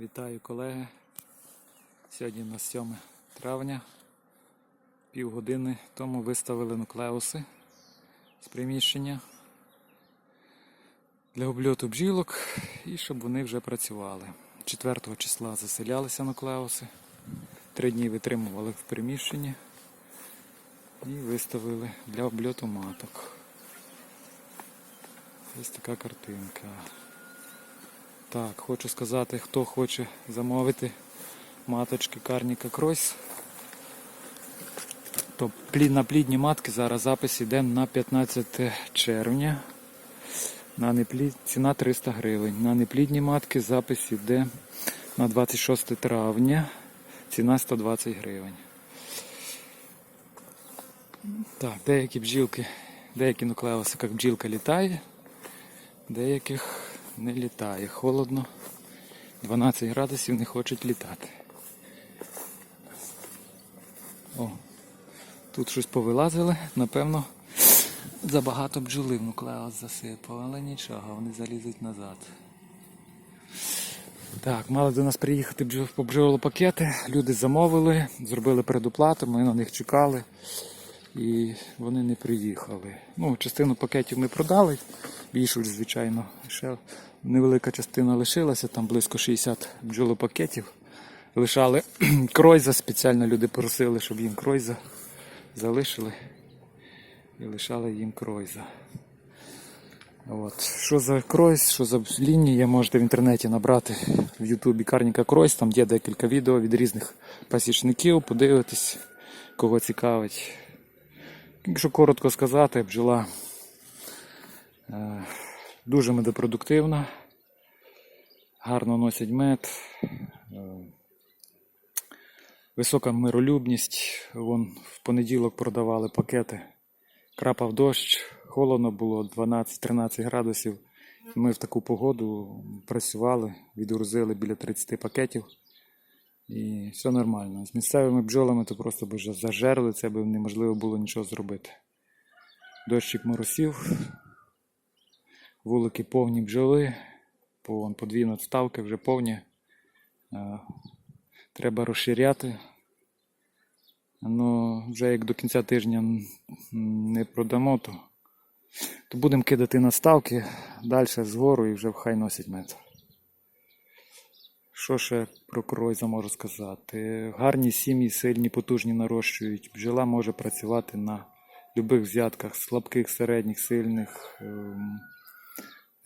Вітаю колеги. Сьогодні у нас 7 травня. Півгодини тому виставили нуклеуси з приміщення для обльоту бджілок і щоб вони вже працювали. 4 числа заселялися нуклеуси. Три дні витримували в приміщенні і виставили для обльоту маток. Ось така картинка. Так, хочу сказати, хто хоче замовити маточки Карніка Кройс, то на плідні матки зараз запис йде на 15 червня. На неплід... Ціна 300 гривень. На неплідні матки запис йде на 26 травня. Ціна 120 гривень. Так, деякі бджілки, деякі нуклеуси, як бджілка літає, деяких не літає. Холодно. 12 градусів не хочуть літати. О, тут щось повилазили, напевно, забагато бджоли в нуклеус засипав, але нічого, вони залізуть назад. Так, мали до нас приїхати по бджолопакети. Люди замовили, зробили предоплату, ми на них чекали і вони не приїхали. Ну, частину пакетів ми продали, більшу, звичайно, ще невелика частина лишилася, там близько 60 бджолопакетів. Лишали кройза, спеціально люди просили, щоб їм кройза залишили і лишали їм кройза. От. Що за кройз, що за лінії, можете в інтернеті набрати в Ютубі Карніка Кройз, там є декілька відео від різних пасічників, подивитись, кого цікавить. Якщо коротко сказати, бджола е, дуже медопродуктивна, гарно носять мед, е, висока миролюбність. Вон в понеділок продавали пакети, крапав дощ, холодно було 12-13 градусів. Ми в таку погоду працювали, відгрузили біля 30 пакетів. І все нормально. З місцевими бджолами то просто б вже зажерли, це б неможливо було нічого зробити. Дощик моросів, вулики повні бджоли, по, по надставки вже повні. Е, Треба розширяти. Ну, вже як до кінця тижня не продамо, то, то будемо кидати надставки далі згору і вже хай носять мед. Що ще про кройза можу сказати? Гарні сім'ї, сильні, потужні нарощують. Бджола може працювати на будь-яких взятках, слабких, середніх, сильних.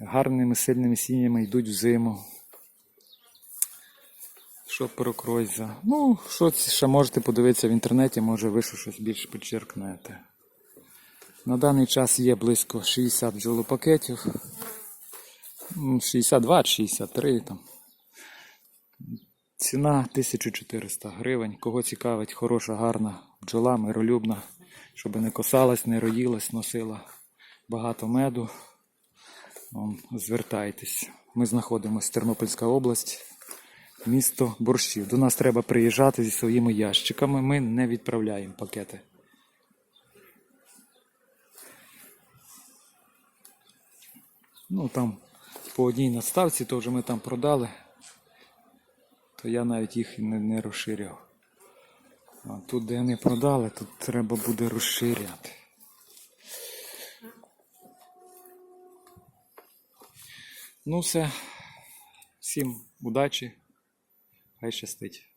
Гарними сильними сім'ями йдуть в зиму. Що про кройза? Ну, що ще можете подивитися в інтернеті, може ви щось більше підчеркнете. На даний час є близько 60 бджолопакетів. 62 63 там. Ціна 1400 гривень. Кого цікавить, хороша, гарна бджола, миролюбна, щоб не косалась, не роїлась, носила багато меду. Звертайтесь. Ми знаходимося Тернопільська область, місто Борщів. До нас треба приїжджати зі своїми ящиками. Ми не відправляємо пакети. Ну там по одній надставці, то вже ми там продали то я навіть їх не, не розширяв. А тут, де не продали, тут треба буде розширяти. Ну все. Всім удачі. Хай щастить.